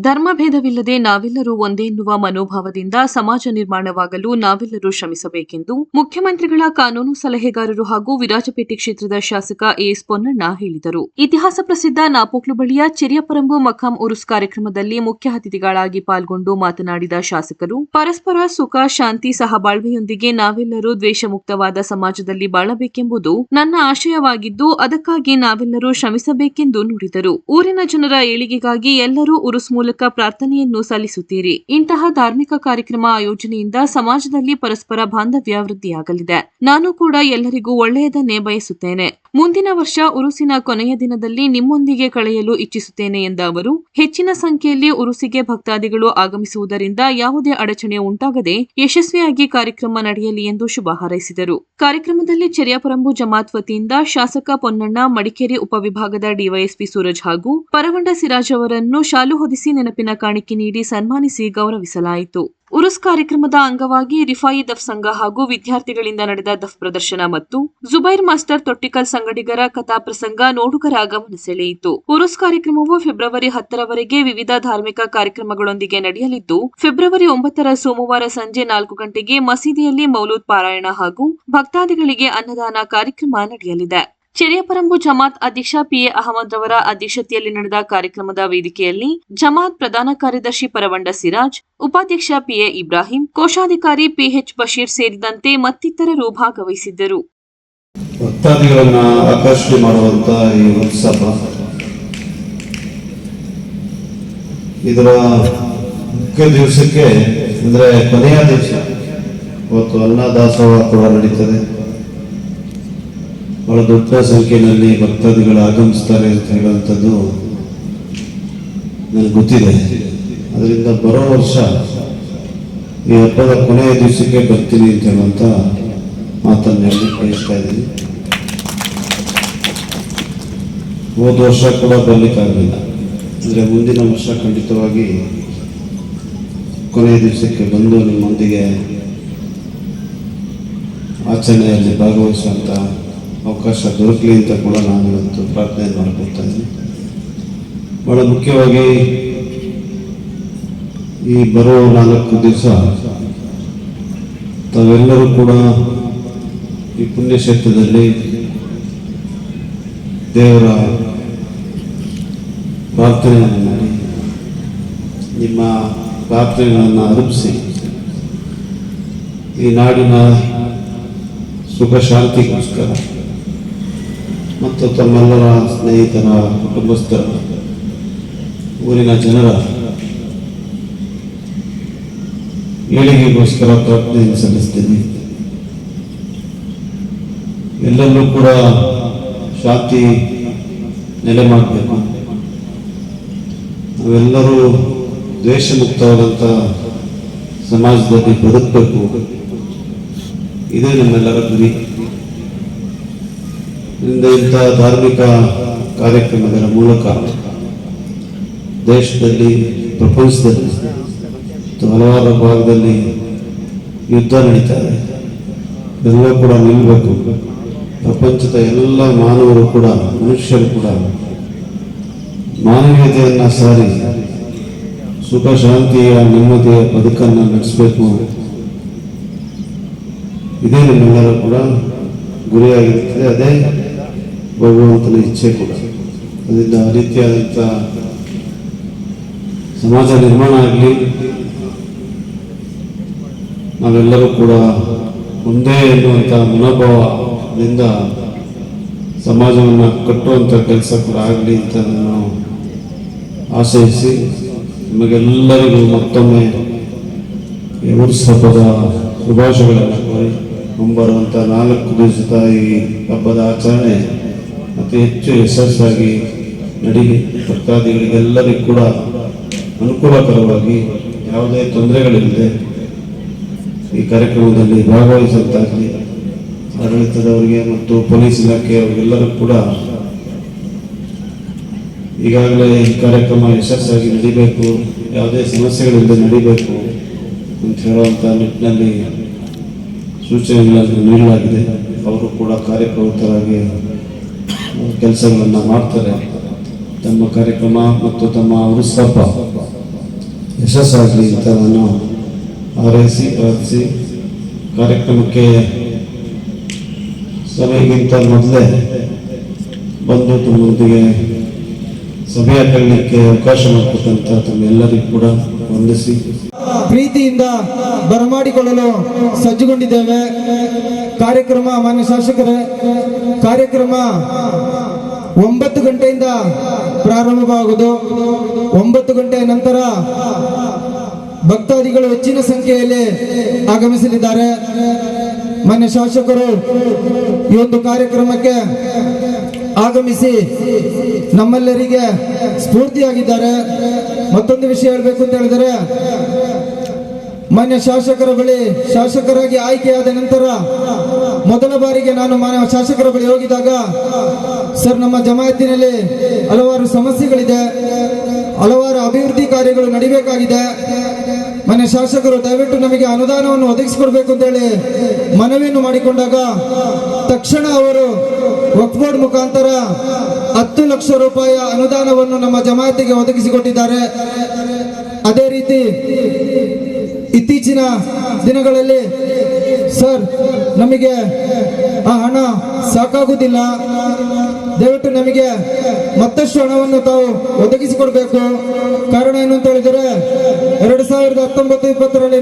ಧರ್ಮಭೇದವಿಲ್ಲದೆ ನಾವೆಲ್ಲರೂ ಒಂದೇ ಎನ್ನುವ ಮನೋಭಾವದಿಂದ ಸಮಾಜ ನಿರ್ಮಾಣವಾಗಲು ನಾವೆಲ್ಲರೂ ಶ್ರಮಿಸಬೇಕೆಂದು ಮುಖ್ಯಮಂತ್ರಿಗಳ ಕಾನೂನು ಸಲಹೆಗಾರರು ಹಾಗೂ ವಿರಾಜಪೇಟೆ ಕ್ಷೇತ್ರದ ಶಾಸಕ ಎಎಸ್ ಪೊನ್ನಣ್ಣ ಹೇಳಿದರು. ಇತಿಹಾಸ ಪ್ರಸಿದ್ಧ ನಾಪೋಕ್ಲು ಬಳಿಯ ಚಿರಿಯಪರಂಬು ಮಖಾಂ ಉರುಸ್ ಕಾರ್ಯಕ್ರಮದಲ್ಲಿ ಮುಖ್ಯ ಅತಿಥಿಗಳಾಗಿ ಪಾಲ್ಗೊಂಡು ಮಾತನಾಡಿದ ಶಾಸಕರು, ಪರಸ್ಪರ ಸುಖ, ಶಾಂತಿ, ಸಹಬಾಳ್ವೆಯೊಂದಿಗೆ ನಾವೆಲ್ಲರೂ ದ್ವೇಷ ಮುಕ್ತವಾದ ಸಮಾಜದಲ್ಲಿ ಬಾಳಬೇಕೆಂಬುದು ನನ್ನ ಆಶಯವಾಗಿದ್ದು, ಅದಕ್ಕಾಗಿ ನಾವೆಲ್ಲರೂ ಶ್ರಮಿಸಬೇಕೆಂದು ನುಡಿದರು. ಊರಿನ ಜನರ ಏಳಿಗೆಗಾಗಿ ಎಲ್ಲರೂ ಉರುಸ್ ಮೂಲಕ ಪ್ರಾರ್ಥನೆಯನ್ನು ಸಲ್ಲಿಸುತ್ತೀರಿ. ಇಂತಹ ಧಾರ್ಮಿಕ ಕಾರ್ಯಕ್ರಮ ಆಯೋಜನೆಯಿಂದ ಸಮಾಜದಲ್ಲಿ ಪರಸ್ಪರ ಬಾಂಧವ್ಯ ವೃದ್ಧಿಯಾಗಲಿದೆ ನಾನು ಕೂಡ ಎಲ್ಲರಿಗೂ ಒಳ್ಳೆಯದನ್ನೇ ಬಯಸುತ್ತೇನೆ. ಮುಂದಿನ ವರ್ಷ ಉರುಸಿನ ಕೊನೆಯ ದಿನದಲ್ಲಿ ನಿಮ್ಮೊಂದಿಗೆ ಕಳೆಯಲು ಇಚ್ಛಿಸುತ್ತೇನೆ ಎಂದ ಅವರು, ಹೆಚ್ಚಿನ ಸಂಖ್ಯೆಯಲ್ಲಿ ಉರುಸಿಗೆ ಭಕ್ತಾದಿಗಳು ಆಗಮಿಸುವುದರಿಂದ ಯಾವುದೇ ಅಡಚಣೆ ಉಂಟಾಗದೆ ಯಶಸ್ವಿಯಾಗಿ ಕಾರ್ಯಕ್ರಮ ನಡೆಯಲಿ ಎಂದು ಶುಭ ಹಾರೈಸಿದರು. ಕಾರ್ಯಕ್ರಮದಲ್ಲಿ ಚೆರಿಯಾಪರಂಬು ಜಮಾತ್ ವತಿಯಿಂದ ಶಾಸಕ ಪೊನ್ನಣ್ಣ ಮಡಿಕೇರಿ ಉಪವಿಭಾಗದ ಡಿವೈಎಸ್ಪಿ ಸೂರಜ್ ಹಾಗೂ ಪರವಂಡ ಸಿರಾಜ್ ಅವರನ್ನು ಶಾಲು ಹೊದಿಸಿ ನೆನಪಿನ ಕಾಣಿಕೆ ನೀಡಿ ಸನ್ಮಾನಿಸಿ ಗೌರವಿಸಲಾಯಿತು. ಉರುಸ್ ಕಾರ್ಯಕ್ರಮದ ಅಂಗವಾಗಿ ರಿಫಾಯಿ ದಫ್ ಸಂಘ ಹಾಗೂ ವಿದ್ಯಾರ್ಥಿಗಳಿಂದ ನಡೆದ ದಫ್ ಪ್ರದರ್ಶನ ಮತ್ತು ಜುಬೈರ್ ಮಾಸ್ಟರ್ ತೊಟ್ಟಿಕಲ್ ಸಂಗಡಿಗರ ಕಥಾ ಪ್ರಸಂಗ ನೋಡುಗರ ಗಮನ ಸೆಳೆಯಿತು. ಉರುಸ್ ಕಾರ್ಯಕ್ರಮವು ಫೆಬ್ರವರಿ ಹತ್ತರವರೆಗೆ ವಿವಿಧ ಧಾರ್ಮಿಕ ಕಾರ್ಯಕ್ರಮಗಳೊಂದಿಗೆ ನಡೆಯಲಿದ್ದು, ಫೆಬ್ರವರಿ ಒಂಬತ್ತರ ಸೋಮವಾರ ಸಂಜೆ ನಾಲ್ಕು ಗಂಟೆಗೆ ಮಸೀದಿಯಲ್ಲಿ ಮೌಲೂದ್ ಪಾರಾಯಣ ಹಾಗೂ ಭಕ್ತಾದಿಗಳಿಗೆ ಅನ್ನದಾನ ಕಾರ್ಯಕ್ರಮ ನಡೆಯಲಿದೆ. ಚೆರಿಯಪರಂಬು ಜಮಾತ್ ಅಧ್ಯಕ್ಷ ಪಿಎ ಅಹಮದ್ ಅವರ ಅಧ್ಯಕ್ಷತೆಯಲ್ಲಿ ನಡೆದ ಕಾರ್ಯಕ್ರಮದ ವೇದಿಕೆಯಲ್ಲಿ ಜಮಾತ್ ಪ್ರಧಾನ ಕಾರ್ಯದರ್ಶಿ ಪರವಂಡ ಸಿರಾಜ್, ಉಪಾಧ್ಯಕ್ಷ ಪಿಎ ಇಬ್ರಾಹಿಂ, ಕೋಶಾಧಿಕಾರಿ ಪಿಎಚ್ ಬಶೀರ್ ಸೇರಿದಂತೆ ಮತ್ತಿತರರು ಭಾಗವಹಿಸಿದ್ದರು. ಇದರ ಮುಖ್ಯ ದಿವಸಕ್ಕೆ, ಅಂದ್ರೆ ಕೊನೆಯ ದಿವಸ ಅನ್ನದಾಸೋಹ ಕೂಡ ನಡೀತದೆ. ಬಹಳ ದೊಡ್ಡ ಸಂಖ್ಯೆಯಲ್ಲಿ ಭಕ್ತಾದಿಗಳು ಆಗಮಿಸ್ತಾರೆ ಅಂತ ಹೇಳುವಂಥದ್ದು ನನಗೆ ಗೊತ್ತಿದೆ. ಅದರಿಂದ ಬರೋ ವರ್ಷ ಈ ಹಬ್ಬದ ಕೊನೆಯ ದಿವಸಕ್ಕೆ ಬರ್ತೀನಿ ಅಂತ ಹೇಳುವಂಥ ಮಾತನ್ನು ಹೇಳಿ ಬಯಸ್ತಾ ಇದ್ದೀನಿ. ಹೋದ ವರ್ಷ ಕೂಡ ಬರಲಿಕ್ಕಾಗಲಿಲ್ಲ. ಅಂದರೆ ಮುಂದಿನ ವರ್ಷ ಖಂಡಿತವಾಗಿ ಕೊನೆಯ ದಿವಸಕ್ಕೆ ಬಂದು ನಿಮ್ಮೊಂದಿಗೆ ಆಚರಣೆಯಲ್ಲಿ ಭಾಗವಹಿಸುವಂಥ ಅವಕಾಶ ದೊರಕಲಿ ಅಂತ ಕೂಡ ನಾನು ಇವತ್ತು ಪ್ರಾರ್ಥನೆ ಮಾಡ್ಕೊಳ್ತಾ ಇದ್ದೀನಿ. ಬಹಳ ಮುಖ್ಯವಾಗಿ ಈ ಬರೋ ನಾಲ್ಕು ದಿವಸ ತಾವೆಲ್ಲರೂ ಕೂಡ ಈ ಪುಣ್ಯಕ್ಷೇತ್ರದಲ್ಲಿ ದೇವರ ಪ್ರಾರ್ಥನೆಯನ್ನು ಮಾಡಿ, ನಿಮ್ಮ ಪ್ರಾರ್ಥನೆಗಳನ್ನು ಅರ್ಪಿಸಿ, ಈ ನಾಡಿನ ಸುಖ ಶಾಂತಿಗೋಸ್ಕರ ಮತ್ತು ತಮ್ಮೆಲ್ಲರ ಸ್ನೇಹಿತರ ಕುಟುಂಬಸ್ಥರ ಊರಿನ ಜನರ ಏಳಿಗೆಗೋಸ್ಕರ ಪ್ರಾರ್ಥನೆಯನ್ನು ಸಲ್ಲಿಸ್ತೀನಿ ಎಲ್ಲರೂ ಕೂಡ ಶಾಂತಿ ನೆಲೆ ಮಾಡಬೇಕು. ನಾವೆಲ್ಲರೂ ದ್ವೇಷ ಮುಕ್ತವಾದಂಥ ಸಮಾಜದಲ್ಲಿ ಬದುಕಬೇಕು. ಇದೇ ನಮ್ಮೆಲ್ಲರ ಗುರಿ. ಇಂದ ಇಂಥ ಧಾರ್ಮಿಕ ಕಾರ್ಯಕ್ರಮಗಳ ಮೂಲಕ ದೇಶದಲ್ಲಿ, ಪ್ರಪಂಚದಲ್ಲಿ ಹಲವಾರು ಭಾಗದಲ್ಲಿ ಯುದ್ಧ ನಡೀತಾರೆ ಎಲ್ಲ ಕೂಡ ನಿಲ್ಲಬೇಕು ಪ್ರಪಂಚದ ಎಲ್ಲ ಮಾನವರು ಕೂಡ, ಮನುಷ್ಯರು ಕೂಡ ಮಾನವೀಯತೆಯನ್ನ ಸಾರಿ ಸುಖ, ಶಾಂತಿಯ, ನೆಮ್ಮದಿಯ ಬದುಕನ್ನು ನಡೆಸಬೇಕು. ಇದೇ ನಿಮ್ಮೆಲ್ಲರೂ ಕೂಡ ಗುರಿಯಾಗಿರುತ್ತದೆ ಅದೇ ಭಗವಂತನ ಇಚ್ಛೆ ಕೂಡ. ಅದರಿಂದ ಆ ರೀತಿಯಾದಂಥ ಸಮಾಜ ನಿರ್ಮಾಣ ಆಗಲಿ, ನಾವೆಲ್ಲರೂ ಕೂಡ ಒಂದೇ ಎನ್ನುವಂಥ ಮನೋಭಾವದಿಂದ ಸಮಾಜವನ್ನು ಕಟ್ಟುವಂಥ ಕೆಲಸ ಕೂಡ ಆಗಲಿ ಅಂತ ನಾನು ಆಶಯಿಸಿ, ನಿಮಗೆಲ್ಲರಿಗೂ ಮತ್ತೊಮ್ಮೆ ಉರ್ಸ್ ಹಬ್ಬದ ಶುಭಾಶಯಗಳನ್ನು ಕೋರಿ ಮುಂಬರುವಂಥ ನಾಲ್ಕು ದಿವಸದ ಈ ಹಬ್ಬದ ಆಚರಣೆ ಅತಿ ಹೆಚ್ಚು ಯಶಸ್ಸಾಗಿ ನಡೀಲಿ ಭಕ್ತಾದಿಗಳಿಗೆಲ್ಲರಿಗೂ ಕೂಡ ಅನುಕೂಲಕರವಾಗಿ ಯಾವುದೇ ತೊಂದರೆಗಳಿಲ್ಲದೆ ಈ ಕಾರ್ಯಕ್ರಮದಲ್ಲಿ ಭಾಗವಹಿಸುವಂತಾಗಲಿ ಆಡಳಿತದವರಿಗೆ ಮತ್ತು ಪೊಲೀಸ್ ಇಲಾಖೆಯವರಿಗೆಲ್ಲರೂ ಕೂಡ ಈಗಾಗಲೇ ಈ ಕಾರ್ಯಕ್ರಮ ಯಶಸ್ಸಾಗಿ ನಡಿಬೇಕು, ಯಾವುದೇ ಸಮಸ್ಯೆಗಳಿಲ್ಲದೆ ನಡಿಬೇಕು ಅಂತ ಹೇಳುವಂಥ ನಿಟ್ಟಿನಲ್ಲಿ ಸೂಚನೆಗಳನ್ನು ನೀಡಲಾಗಿದೆ. ಅವರು ಕೂಡ ಕಾರ್ಯಪ್ರವೃತ್ತರಾಗಿ ಕೆಲಸಗಳನ್ನು ಮಾಡ್ತಾರೆ. ತಮ್ಮ ಕಾರ್ಯಕ್ರಮ ಮತ್ತು ತಮ್ಮ ಉತ್ಸವ ಯಶಸ್ಸಾಗಲಿ ಅಂತ ನಾನು ಹಾರೈಸಿ, ಪ್ರಾರ್ಥಿಸಿ, ಕಾರ್ಯಕ್ರಮಕ್ಕೆ ಸಭೆಗಿಂತ ಮೊದಲೇ ಬಂದು ತಮ್ಮೊಂದಿಗೆ ಸಭೆಯ ಕರೀಲಿಕ್ಕೆ ಅವಕಾಶ ಮಾಡಿಕೊಟ್ಟಂತ ತಮ್ಮೆಲ್ಲರಿಗೂ ಕೂಡ ವಂದಿಸಿ. ಪ್ರೀತಿಯಿಂದ ಬರಮಾಡಿಕೊಳ್ಳಲು ಸಜ್ಜುಗೊಂಡಿದ್ದೇವೆ. ಕಾರ್ಯಕ್ರಮ, ಮಾನ್ಯ ಶಾಸಕರೇ, ಕಾರ್ಯಕ್ರಮ ಒಂಬತ್ತು ಗಂಟೆಯಿಂದ ಪ್ರಾರಂಭವಾಗುವುದು. ಒಂಬತ್ತು ಗಂಟೆಯ ನಂತರ ಭಕ್ತಾದಿಗಳು ಹೆಚ್ಚಿನ ಸಂಖ್ಯೆಯಲ್ಲಿ ಆಗಮಿಸಲಿದ್ದಾರೆ. ಮಾನ್ಯ ಶಾಸಕರು, ಈ ಒಂದು ಕಾರ್ಯಕ್ರಮಕ್ಕೆ ಆಗಮಿಸಿ ನಮ್ಮೆಲ್ಲರಿಗೆ ಸ್ಫೂರ್ತಿಯಾಗಿದ್ದಾರೆ. ಮತ್ತೊಂದು ವಿಷಯ ಹೇಳಬೇಕು ಅಂತ ಹೇಳಿದರೆ ಮಾನ್ಯ ಶಾಸಕರ ಬಳಿ ಶಾಸಕರಾಗಿ ಆಯ್ಕೆಯಾದ ನಂತರ ಮೊದಲ ಬಾರಿಗೆ ನಾನು ಮಾನ್ಯ ಶಾಸಕರ ಬಳಿ ಹೋಗಿದಾಗ ಸರ್, ನಮ್ಮ ಜಮಾಯತಿನಲ್ಲಿ ಹಲವಾರು ಸಮಸ್ಯೆಗಳಿದೆ, ಹಲವಾರು ಅಭಿವೃದ್ಧಿ ಕಾರ್ಯಗಳು ನಡಿಬೇಕಾಗಿದೆ. ಮನೆ ಶಾಸಕರು, ದಯವಿಟ್ಟು ನಮಗೆ ಅನುದಾನವನ್ನು ಒದಗಿಸಿಕೊಡ್ಬೇಕು ಅಂತ ಹೇಳಿ ಮನವಿಯನ್ನು ಮಾಡಿಕೊಂಡಾಗ ತಕ್ಷಣ ಅವರು ವಕ್ಫ್ ಬೋರ್ಡ್ ಮುಖಾಂತರ ಹತ್ತು ಲಕ್ಷ ರೂಪಾಯಿಯ ಅನುದಾನವನ್ನು ನಮ್ಮ ಜಮಾಯತಿಗೆ ಒದಗಿಸಿಕೊಟ್ಟಿದ್ದಾರೆ. ಅದೇ ರೀತಿ ಇತ್ತೀಚಿನ ದಿನಗಳಲ್ಲಿ ಸರ್, ನಮಗೆ ಆ ಹಣ ಸಾಕಾಗುವುದಿಲ್ಲ ದಯವಿಟ್ಟು ನಮಗೆ ಮತ್ತಷ್ಟು ಹಣವನ್ನು ತಾವು ಒದಗಿಸಿಕೊಡಬೇಕು. ಕಾರಣ ಏನು ಅಂತ ಹೇಳಿದರೆ, ಎರಡು ಸಾವಿರದ ಹತ್ತೊಂಬತ್ತು ಇಪ್ಪತ್ತರಲ್ಲಿ